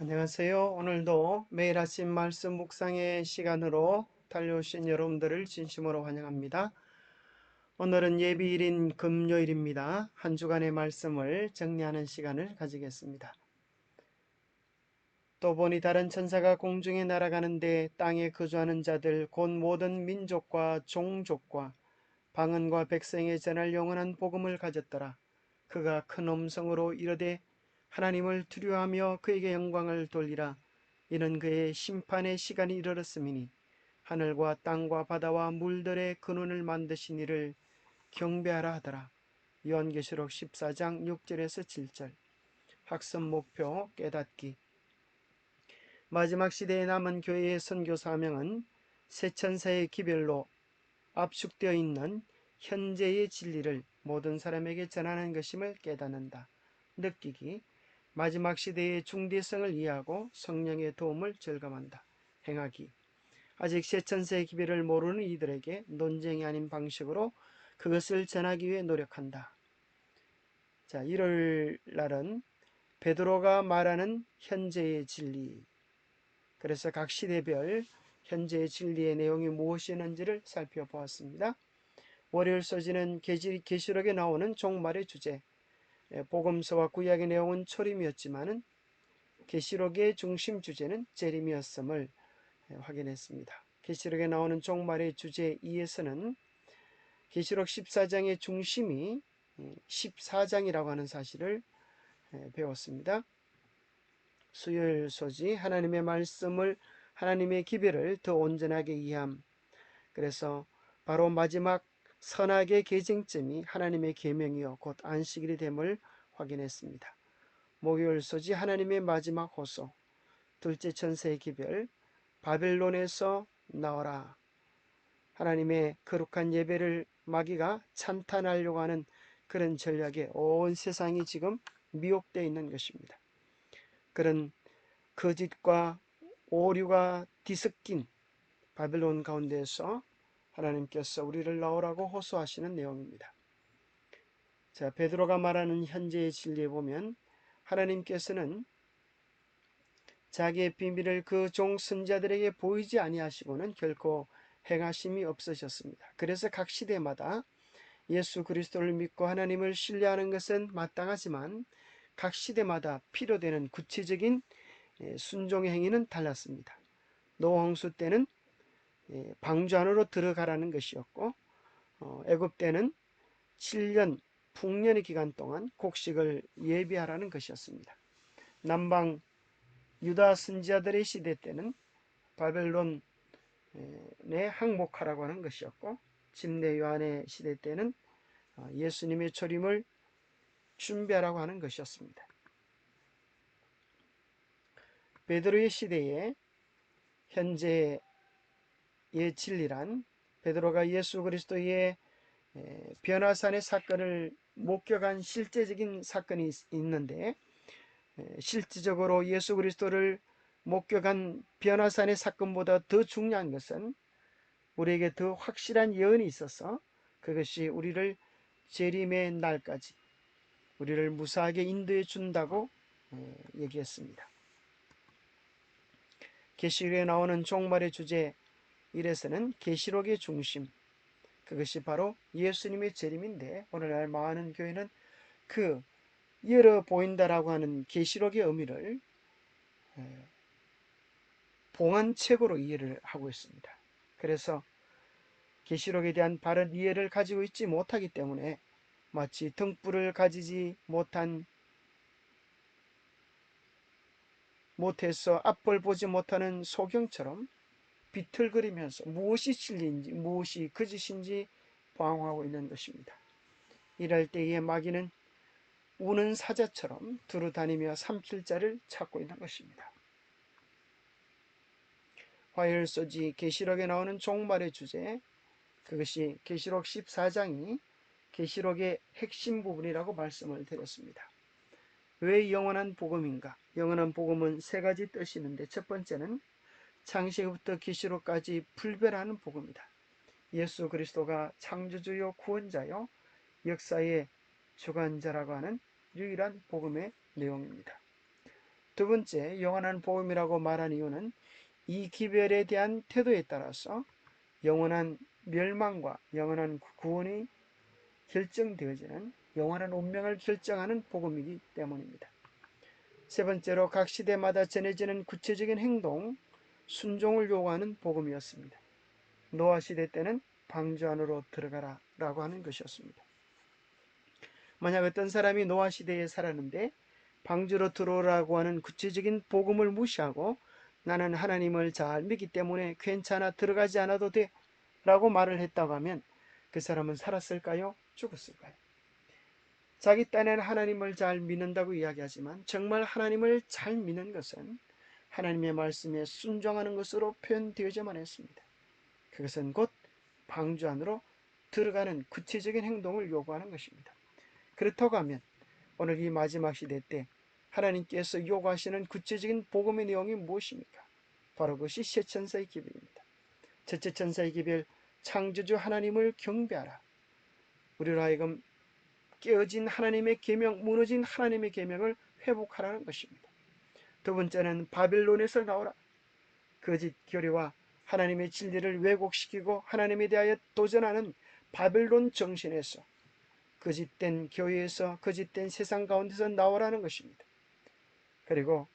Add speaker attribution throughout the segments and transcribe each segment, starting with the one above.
Speaker 1: 안녕하세요. 오늘도 매일 아침 말씀 묵상의 시간으로 달려오신 여러분들을 진심으로 환영합니다. 오늘은 예비일인 금요일입니다. 한 주간의 말씀을 정리하는 시간을 가지겠습니다. 또 보니 다른 천사가 공중에 날아가는데 땅에 거주하는 자들 곧 모든 민족과 종족과 방언과 백성에 전할 영원한 복음을 가졌더라. 그가 큰 음성으로 이르되 하나님을 두려워하며 그에게 영광을 돌리라. 이는 그의 심판의 시간이 이르렀음이니 하늘과 땅과 바다와 물들의 근원을 만드신 이를 경배하라 하더라. 요한계시록 14장 6절에서 7절 학습 목표 깨닫기 마지막 시대에 남은 교회의 선교 사명은 세천사의 기별로 압축되어 있는 현재의 진리를 모든 사람에게 전하는 것임을 깨닫는다. 느끼기 마지막 시대의 중대성을 이해하고 성령의 도움을 절감한다. 행하기. 아직 세천세의 기별을 모르는 이들에게 논쟁이 아닌 방식으로 그것을 전하기 위해 노력한다. 자, 1월 날은 베드로가 말하는 현재의 진리. 그래서 각 시대별 현재의 진리의 내용이 무엇이었는지를 살펴보았습니다. 월요일 소지는 계시록에 나오는 종말의 주제, 예, 복음서와 구약의 내용은 초림이었지만은 계시록의 중심 주제는 재림이었음을 예, 확인했습니다. 계시록에 나오는 종말의 주제 2에서는 계시록 14장의 중심이 14장이라고 예, 하는 사실을 배웠습니다. 수요일 소지 하나님의 말씀을 하나님의 기별을 더 온전하게 이해함. 그래서 바로 마지막 선악의 계쟁점이 하나님의 계명이요 곧 안식일이 됨을 확인했습니다. 목요일 소지 하나님의 마지막 호소 둘째 천세의 기별 바벨론에서 나오라 하나님의 거룩한 예배를 마귀가 찬탄하려고 하는 그런 전략에 온 세상이 지금 미혹되어 있는 것입니다. 그런 거짓과 오류가 뒤섞인 바벨론 가운데서 하나님께서 우리를 나오라고 호소하시는 내용입니다. 자, 베드로가 말하는 현재의 진리에 보면 하나님께서는 자기의 비밀을 그 종 선자들에게 보이지 아니하시고는 결코 행하심이 없으셨습니다. 그래서 각 시대마다 예수 그리스도를 믿고 하나님을 신뢰하는 것은 마땅하지만 각 시대마다 필요되는 구체적인 예, 순종의 행위는 달랐습니다. 노홍수 때는 예, 방주 안으로 들어가라는 것이었고 어, 애굽 때는 7년 풍년의 기간 동안 곡식을 예비하라는 것이었습니다. 남방 유다 선지자들의 시대 때는 바벨론에 항복하라고 하는 것이었고 침례 요한의 시대 때는 어, 예수님의 초림을 준비하라고 하는 것이었습니다. 베드로의 시대에 현재 의 진리란 베드로가 예수 그리스도의 변화산의 사건을 목격한 실제적인 사건이 있는데 실질적으로 예수 그리스도를 목격한 변화산의 사건보다 더 중요한 것은 우리에게 더 확실한 예언이 있어서 그것이 우리를 재림의 날까지 우리를 무사하게 인도해 준다고 얘기했습니다. 계시록에 나오는 종말의 주제 이래서는 계시록의 중심 그것이 바로 예수님의 재림인데 오늘날 많은 교회는 그 열어 보인다라고 하는 계시록의 의미를 봉안책으로 이해를 하고 있습니다. 그래서 계시록에 대한 바른 이해를 가지고 있지 못하기 때문에 마치 등불을 가지지 못한 못해서 앞을 보지 못하는 소경처럼 비틀거리면서 무엇이 진리인지 무엇이 거짓인지 방황하고 있는 것입니다. 이럴 때에 마귀는 우는 사자처럼 두루 다니며 삼킬 자를 찾고 있는 것입니다. 화요일 소지 계시록에 나오는 종말의 주제 그것이 계시록 14장이 계시록의 핵심 부분이라고 말씀을 드렸습니다. 왜 영원한 복음인가? 영원한 복음은 세 가지 뜻이 있는데 첫 번째는 창세기부터 계시록까지 불별하는 복음이다. 예수 그리스도가 창조주요 구원자요 역사의 주관자라고 하는 유일한 복음의 내용입니다. 두 번째, 영원한 복음이라고 말한 이유는 이 기별에 대한 태도에 따라서 영원한 멸망과 영원한 구원이 결정되어지는 영원한 운명을 결정하는 복음이기 때문입니다. 세 번째로 각 시대마다 전해지는 구체적인 행동, 순종을 요구하는 복음이었습니다. 노아 시대 때는 방주 안으로 들어가라 라고 하는 것이었습니다. 만약 어떤 사람이 노아 시대에 살았는데 방주로 들어오라고 하는 구체적인 복음을 무시하고 나는 하나님을 잘 믿기 때문에 괜찮아 들어가지 않아도 돼 라고 말을 했다고 하면 그 사람은 살았을까요? 죽었을까요? 자기 딴에는 하나님을 잘 믿는다고 이야기하지만 정말 하나님을 잘 믿는 것은 하나님의 말씀에 순종하는 것으로 표현되어야만 했습니다. 그것은 곧 방주 안으로 들어가는 구체적인 행동을 요구하는 것입니다. 그렇다고 하면 오늘 이 마지막 시대 때 하나님께서 요구하시는 구체적인 복음의 내용이 무엇입니까? 바로 그것이 새 천사의 기별입니다. 첫째 천사의 기별 창조주 하나님을 경배하라. 우리로 하여금 깨어진 하나님의 계명, 무너진 하나님의 계명을 회복하라는 것입니다. 두 번째는 바빌론에서 나오라. 거짓 교리와 하나님의 진리를 왜곡시키고 하나님에 대하여 도전하는 바벨론 정신에서 거짓된 교회에서 거짓된 세상 가운데서 나오라는 것입니다. 그리고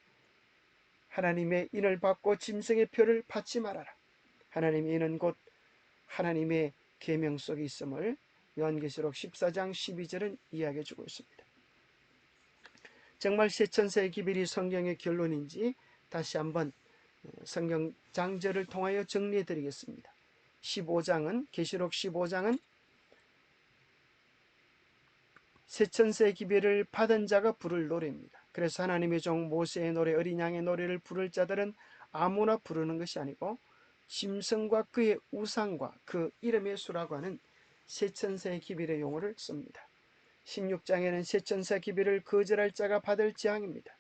Speaker 1: 하나님의 인을 받고 짐승의 표를 받지 말아라. 하나님의 인은 곧 하나님의 계명 속에 있음을 요한계시록 14장 12절은 이야기해 주고 있습니다. 정말 세천세의 기별이 성경의 결론인지 다시 한번 성경 장절을 통하여 정리해 드리겠습니다. 15장은 계시록 15장은 세천세 기별을 받은 자가 부를 노래입니다. 그래서 하나님의 종 모세의 노래, 어린 양의 노래를 부를 자들은 아무나 부르는 것이 아니고 짐승과 그의 우상과 그 이름의 수라고 하는 세천세 기별의 용어를 씁니다. 16장에는 세천세 기별을 거절할 자가 받을 재앙입니다.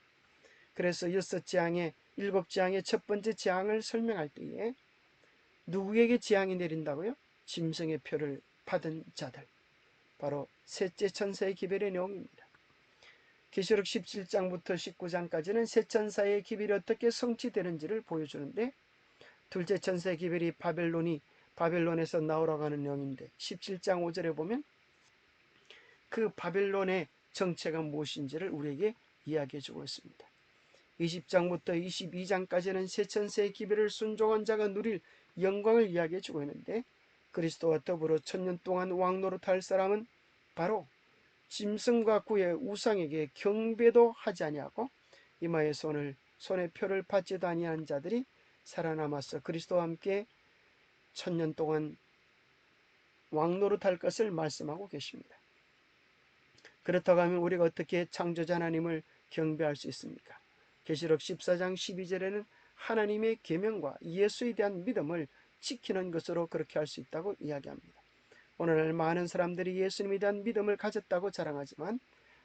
Speaker 1: 그래서 여섯 재앙의 일곱 재앙의 첫 번째 재앙을 설명할 때에 누구에게 재앙이 내린다고요? 짐승의 표를 받은 자들. 바로 셋째 천사의 기별의 내용입니다. 계시록 17장부터 19장까지는 세 천사의 기별이 어떻게 성취되는지를 보여주는데 둘째 천사의 기별이 바벨론이 바벨론에서 나오라고 하는 내용인데 17장 5절에 보면 그 바벨론의 정체가 무엇인지를 우리에게 이야기해 주고 있습니다. 20장부터 22장까지는 세 천사의 기별을 순종한 자가 누릴 영광을 이야기해 주고 있는데 그리스도와 더불어 천년 동안 왕노릇할 사람은 바로 짐승과 그의 우상에게 경배도 하지 아니하고 이마에 손을 손에 표를 받지도 아니한 자들이 살아남아서 그리스도와 함께 천년 동안 왕노릇할 것을 말씀하고 계십니다. 그렇다고 하면 우리가 어떻게 창조자 하나님을 경배할 수 있습니까? 계시록 14장 12절에는 하나님의 계명과 예수에 대한 믿음을 지키는 것으로 그렇게 할 수 있다고 이야기합니다. 오늘날 많은 사람들이 예수님에 대한 믿음을 가졌다고 자랑하지만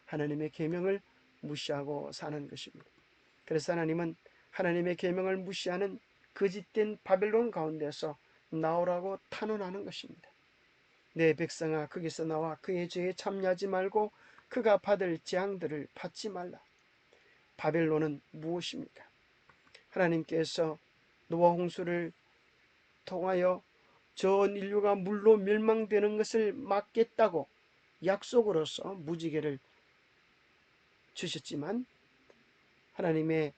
Speaker 1: 하나님의 계명을 무시하고 사는 것입니다. 그래서 하나님은 하나님의 계명을 무시하는 거짓된 바벨론 가운데서 나오라고 탄원하는 것입니다. 내 백성아 거기서 나와 그의 죄에 참여하지 말고 그가 받을 재앙들을 받지 말라. 바벨론은 무엇입니까? 하나님께서 노아 홍수를 통하여 전 인류가 물로 멸망되는 것을 막겠다고 약속으로서 무지개를 주셨지만 하나님의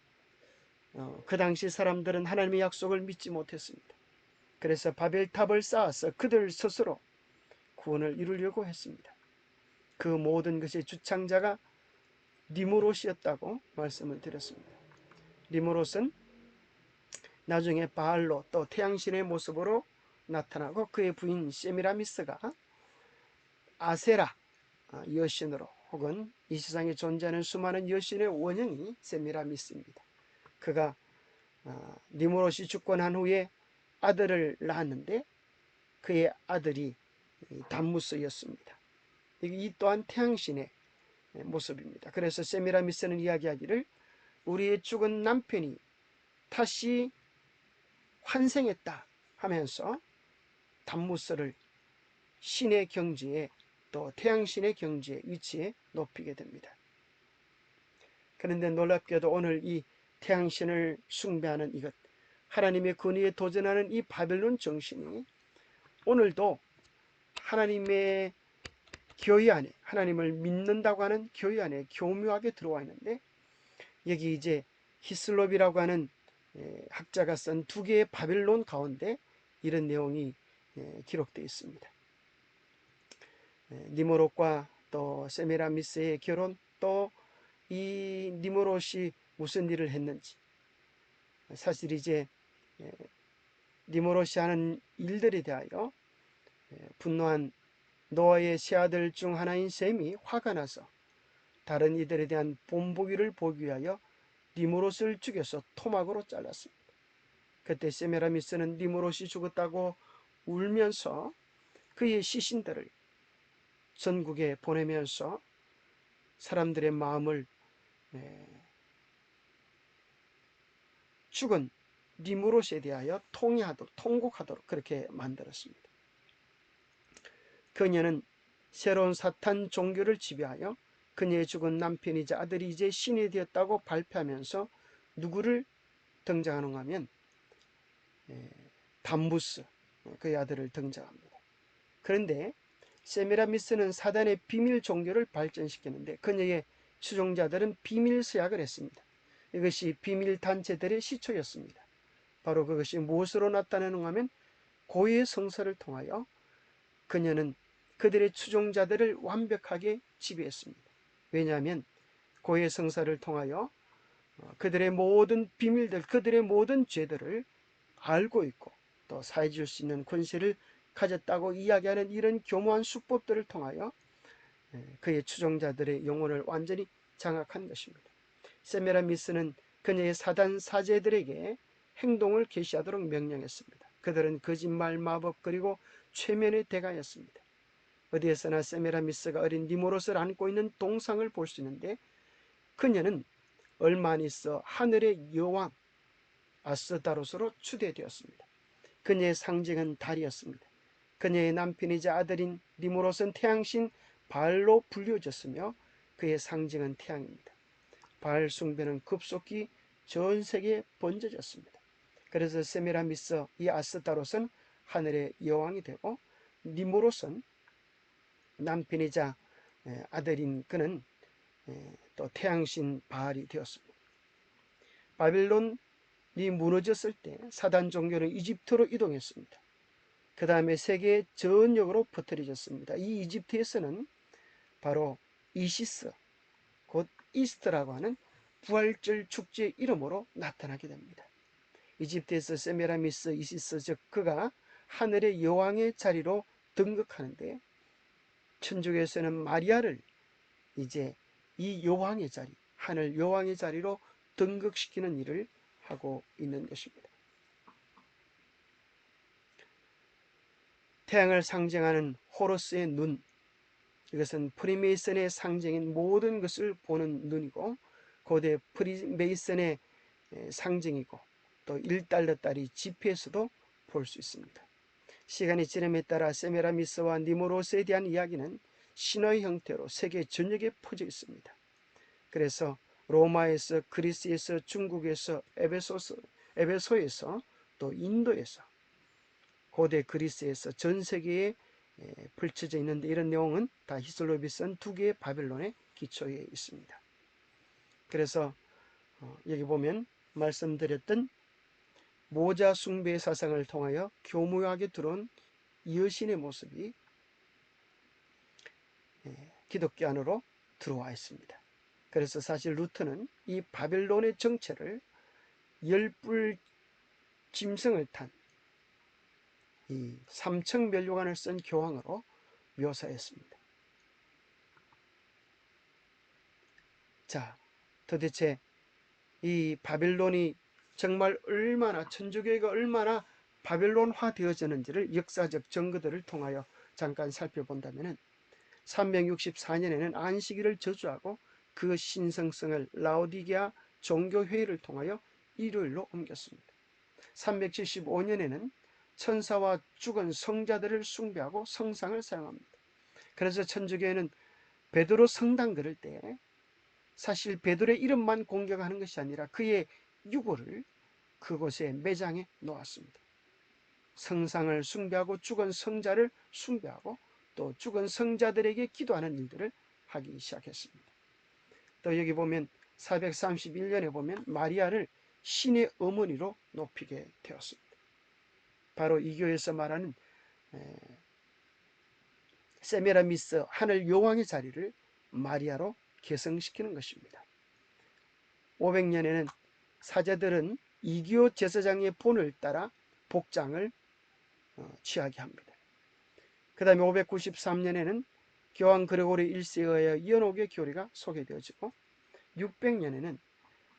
Speaker 1: 어, 그 당시 사람들은 하나님의 약속을 믿지 못했습니다. 그래서 바벨탑을 쌓아서 그들 스스로 구원을 이루려고 했습니다. 그 모든 것의 주창자가 니무롯이었다고 말씀을 드렸습니다. 니무롯은 나중에 바알로 또 태양신의 모습으로 나타나고 그의 부인 세미라미스가 아세라 아, 여신으로 혹은 이 세상에 존재하는 수많은 여신의 원형이 세미라미스입니다. 그가 아, 니무롯이 죽고 난 후에 아들을 낳았는데 그의 아들이 담무스였습니다. 이 또한 태양신의 모습입니다. 그래서 세미라미스는 이야기하기를 우리의 죽은 남편이 다시 환생했다 하면서 담무스를 신의 경지에 또 태양신의 경지에 위치에 높이게 됩니다. 그런데 놀랍게도 오늘 이 태양신을 숭배하는 이것, 하나님의 권위에 도전하는 이 바벨론 정신이 오늘도 하나님의 교회 안에 하나님을 믿는다고 하는 교회 안에 교묘하게 들어와 있는데 여기 이제 히슬롭이라고 하는 예, 학자가 쓴 두 개의 바벨론 가운데 이런 내용이 예, 기록되어 있습니다. 예, 니모롯과 또 세메라미스의 결혼 또 이 니모롯이 무슨 일을 했는지 사실 이제 니모롯이 하는 일들에 대하여 분노한 노아의 세 아들 중 하나인 셈이 화가 나서 다른 이들에 대한 본보기를 보기 위하여 니모롯을 죽여서 토막으로 잘랐습니다. 그때 세메라미스는 니모롯이 죽었다고 울면서 그의 시신들을 전국에 보내면서 사람들의 마음을 죽은 니무롯에 대하여 통해하도록 통곡하도록 그렇게 만들었습니다. 그녀는 새로운 사탄 종교를 지배하여 그녀의 죽은 남편이자 아들이 이제 신이 되었다고 발표하면서 누구를 등장하는가 하면 담부스 그의 아들을 등장합니다. 그런데 세미라미스는 사단의 비밀 종교를 발전시키는데 그녀의 추종자들은 비밀 서약을 했습니다. 이것이 비밀 단체들의 시초였습니다. 바로 그것이 무엇으로 나타내는가 하면 고의 성서를 통하여 그녀는 그들의 추종자들을 완벽하게 지배했습니다. 왜냐하면 고의 성사를 통하여 어, 그들의 모든 비밀들, 그들의 모든 죄들을 알고 있고 또 사해줄 수 있는 권세를 가졌다고 이야기하는 이런 교묘한 수법들을 통하여 예, 그의 추종자들의 영혼을 완전히 장악한 것입니다. 세메라미스는 그녀의 사단 사제들에게 행동을 개시하도록 명령했습니다. 그들은 거짓말 마법 그리고 최면의 대가였습니다. 어디에서나 세메라미스가 어린 니모롯을 안고 있는 동상을 볼 수 있는데 그녀는 얼마 안 있어 하늘의 여왕 아스다로스로 추대되었습니다. 그녀의 상징은 달이었습니다. 그녀의 남편이자 아들인 니모롯은 태양신 바알로 불려졌으며 그의 상징은 태양입니다. 바알 숭배는 급속히 전 세계에 번져졌습니다. 그래서 세미라미스 이 아스타롯은 하늘의 여왕이 되고 니모롯은 남편이자 아들인 그는 또 태양신 바알이 되었습니다. 바빌론이 무너졌을 때 사단 종교는 이집트로 이동했습니다. 그 다음에 세계 전역으로 퍼뜨려졌습니다. 이 이집트에서는 바로 이시스, 곧 이스트라고 하는 부활절 축제 이름으로 나타나게 됩니다. 이집트에서 세메라미스 이시스 즉 그가 하늘의 여왕의 자리로 등극하는데 천주교에서는 마리아를 이제 이 여왕의 자리, 하늘 여왕의 자리로 등극시키는 일을 하고 있는 것입니다. 태양을 상징하는 호로스의 눈, 이것은 프리메이슨의 상징인 모든 것을 보는 눈이고 고대 프리메이슨의 상징이고 또 1달러짜리 지폐에서도 볼 수 있습니다. 시간이 지남에 따라 세메라미스와 니모로스에 대한 이야기는 신화의 형태로 세계 전역에 퍼져 있습니다. 그래서 로마에서 그리스에서 중국에서 에베소스, 에베소에서 또 인도에서 고대 그리스에서 전 세계에 펼쳐져 있는데 이런 내용은 다 히슬로비 쓴 두 개의 바벨론의 기초에 있습니다. 그래서 어, 여기 보면 말씀드렸던 모자 숭배 사상을 통하여 교묘하게 들어온 여신의 모습이 예, 기독교 안으로 들어와 있습니다. 그래서 사실 루트는 이 바벨론의 정체를 열불 짐승을 탄 이 삼층 면류관을 쓴 교황으로 묘사했습니다. 자, 도대체 이 바벨론이 정말 얼마나 천주교회가 얼마나 바벨론화 되어졌는지를 역사적 증거들을 통하여 잠깐 살펴본다면 364년에는 안식일을 저주하고 그 신성성을 라오디게아 종교회의를 통하여 일요일로 옮겼습니다. 375년에는 천사와 죽은 성자들을 숭배하고 성상을 사용합니다. 그래서 천주교회는 베드로 성당 그럴 때 사실 베드로의 이름만 공격하는 것이 아니라 그의 유골을 그곳에 매장해 놓았습니다. 성상을 숭배하고 죽은 성자를 숭배하고 또 죽은 성자들에게 기도하는 일들을 하기 시작했습니다. 또 여기 보면 431년에 보면 마리아를 신의 어머니로 높이게 되었습니다. 바로 이 교회에서 말하는 세메라미스 하늘 여왕의 자리를 마리아로 개성시키는 것입니다. 500년에는 사제들은 이기오 제사장의 본을 따라 복장을 어, 취하게 합니다. 그 다음에 593년에는 교황 그레고리 1세에 의하여 연옥의 교리가 소개되어지고 600년에는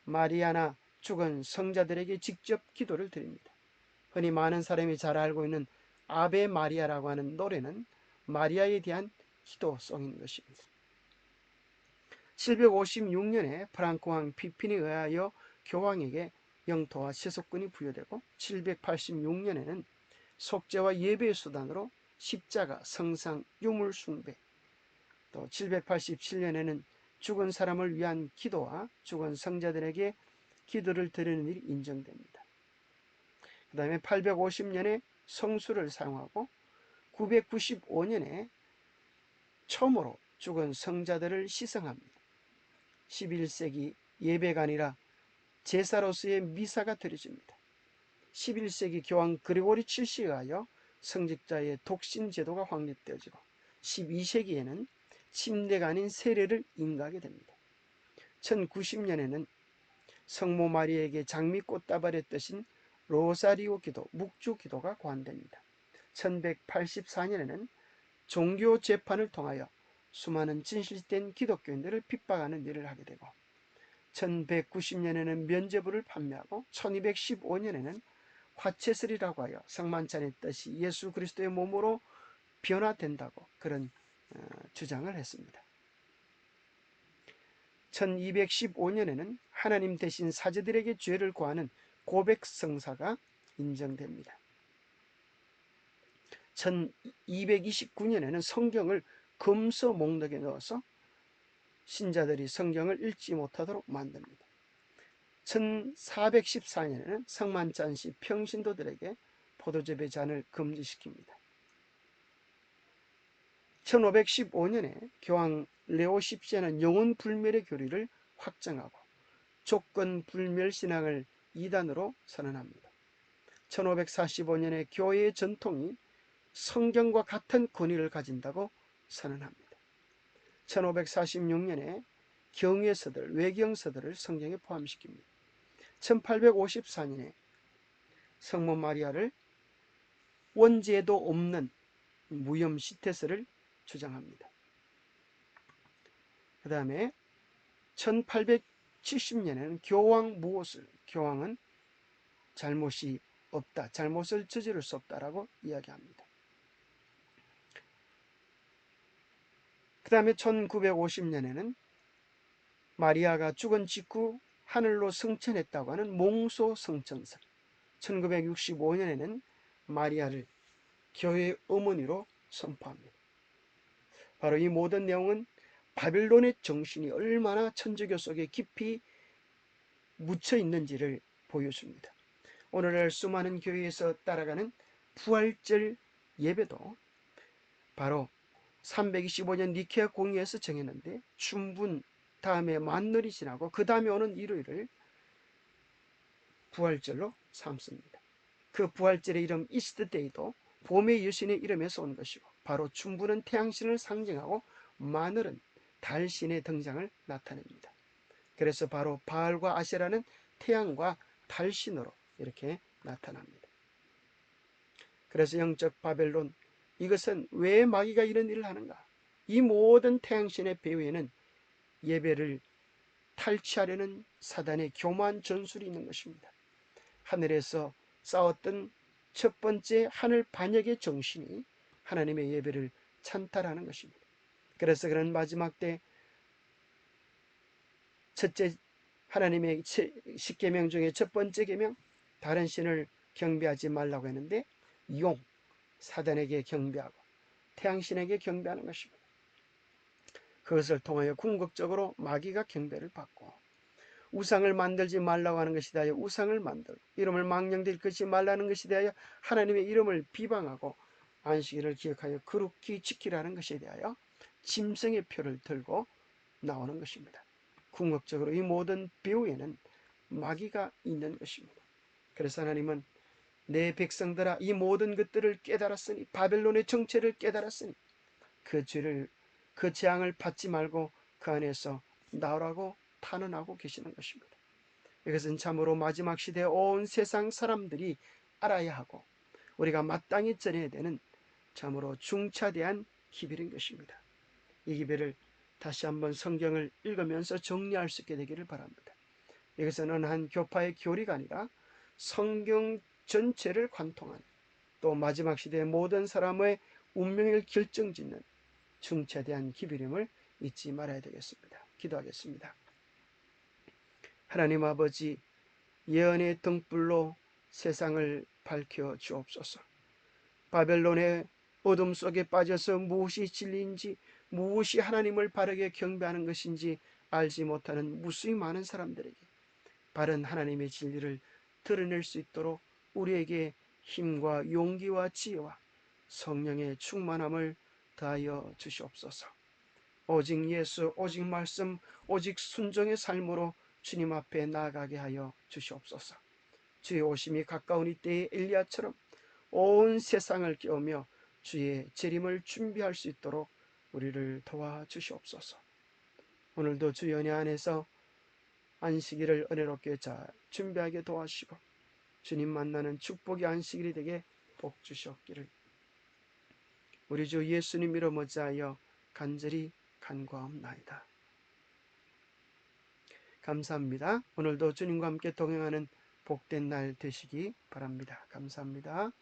Speaker 1: 마리아나 죽은 성자들에게 직접 기도를 드립니다. 흔히 많은 사람이 잘 알고 있는 아베 마리아라고 하는 노래는 마리아에 대한 기도송인 것입니다. 756년에 프랑크 왕 피핀에 의하여 교황에게 영토와 세속권이 부여되고 786년에는 속죄와 예배의 수단으로 십자가, 성상, 유물 숭배 또 787년에는 죽은 사람을 위한 기도와 죽은 성자들에게 기도를 드리는 일이 인정됩니다. 그 다음에 850년에 성수를 사용하고 995년에 처음으로 죽은 성자들을 시성합니다. 11세기 예배가 아니라 제사로서의 미사가 드려집니다. 11세기 교황 그리고리 7시에 하여 성직자의 독신 제도가 확립되어지고 12세기에는 침례가 아닌 세례를 인가하게 됩니다. 1090년에는 성모 마리에게 장미꽃다발의 뜻인 로사리오 기도, 묵주 기도가 고안됩니다. 1184년에는 종교 재판을 통하여 수많은 진실된 기독교인들을 핍박하는 일을 하게 되고 1190년에는 면제부를 판매하고 1215년에는 화채슬이라고 하여 성만찬의 뜻이 예수 그리스도의 몸으로 변화된다고 그런 어, 주장을 했습니다. 1215년에는 하나님 대신 사제들에게 죄를 고하는 고백성사가 인정됩니다. 1229년에는 성경을 금서 목록에 넣어서 신자들이 성경을 읽지 못하도록 만듭니다. 1414년에는 성만찬시 평신도들에게 포도즙의 잔을 금지시킵니다. 1515년에 교황 레오 10세는 영혼 불멸의 교리를 확정하고 조건 불멸 신앙을 이단으로 선언합니다. 1545년에 교회의 전통이 성경과 같은 권위를 가진다고 선언합니다. 1546년에 경외서들, 외경서들을 성경에 포함시킵니다. 1854년에 성모 마리아를 원죄도 없는 무염 시테스를 주장합니다. 그 다음에 1870년에는 교황 무엇을 교황은 잘못이 없다. 잘못을 저지를 수 없다라고 이야기합니다. 그 다음에 1950년에는 마리아가 죽은 직후 하늘로 승천했다고 하는 몽소 성천설 1965년에는 마리아를 교회의 어머니로 선포합니다. 바로 이 모든 내용은 바빌론의 정신이 얼마나 천주교 속에 깊이 묻혀 있는지를 보여줍니다. 오늘날 수많은 교회에서 따라가는 부활절 예배도 바로 325년 니케아 공의에서 정했는데 춘분 다음에 만월이 지나고 그 다음에 오는 일요일을 부활절로 삼습니다. 그 부활절의 이름 이스트데이도 봄의 여신의 이름에서 온 것이고 바로 춘분은 태양신을 상징하고 마늘은 달신의 등장을 나타냅니다. 그래서 바로 바알과 아세라는 태양과 달신으로 이렇게 나타납니다. 그래서 영적 바벨론 이것은 왜 마귀가 이런 일을 하는가? 이 모든 태양신의 배후에는 예배를 탈취하려는 사단의 교만 전술이 있는 것입니다. 하늘에서 싸웠던 첫 번째 하늘 반역의 정신이 하나님의 예배를 찬탈하는 것입니다. 그래서 그런 마지막 때 첫째 하나님의 십계명 중에 첫 번째 계명 다른 신을 경배하지 말라고 했는데 용 사단에게 경배하고 태양신에게 경배하는 것입니다. 그것을 통하여 궁극적으로 마귀가 경배를 받고 우상을 만들지 말라고 하는 것이 대하여 우상을 만들고 이름을 망령될 것이 말라는 것이 대하여 하나님의 이름을 비방하고 안식일을 기억하여 그룩히 지키라는 것에 대하여 짐승의 표를 들고 나오는 것입니다. 궁극적으로 이 모든 배후에는 마귀가 있는 것입니다. 그래서 하나님은 내 백성들아 이 모든 것들을 깨달았으니 바벨론의 정체를 깨달았으니 그 죄를 그 재앙을 받지 말고 그 안에서 나오라고 탄원하고 계시는 것입니다. 이것은 참으로 마지막 시대 온 세상 사람들이 알아야 하고 우리가 마땅히 전해야 되는 참으로 중차대한 기별인 것입니다. 이 기별을 다시 한번 성경을 읽으면서 정리할 수 있게 되기를 바랍니다. 어느 한 교파의 교리가 아니라 성경 전체를 관통한 또 마지막 시대의 모든 사람의 운명을 결정짓는 중차대한 기별임을 잊지 말아야 되겠습니다. 기도하겠습니다. 하나님 아버지 예언의 등불로 세상을 밝혀 주옵소서. 바벨론의 어둠 속에 빠져서 무엇이 진리인지 무엇이 하나님을 바르게 경배하는 것인지 알지 못하는 무수히 많은 사람들에게 바른 하나님의 진리를 드러낼 수 있도록 우리에게 힘과 용기와 지혜와 성령의 충만함을 더하여 주시옵소서. 오직 예수, 오직 말씀, 오직 순종의 삶으로 주님 앞에 나아가게 하여 주시옵소서. 주의 오심이 가까운 이때의 엘리야처럼 온 세상을 깨우며 주의 재림을 준비할 수 있도록 우리를 도와주시옵소서. 오늘도 주 연회 안에서 안식일을 은혜롭게 잘 준비하게 도와주시고 주님 만나는 축복의 안식일이 되게 복 주시옵기를 우리 주 예수님 이름 어찌하여 간절히 간구하옵나이다. 감사합니다. 오늘도 주님과 함께 동행하는 복된 날 되시기 바랍니다. 감사합니다.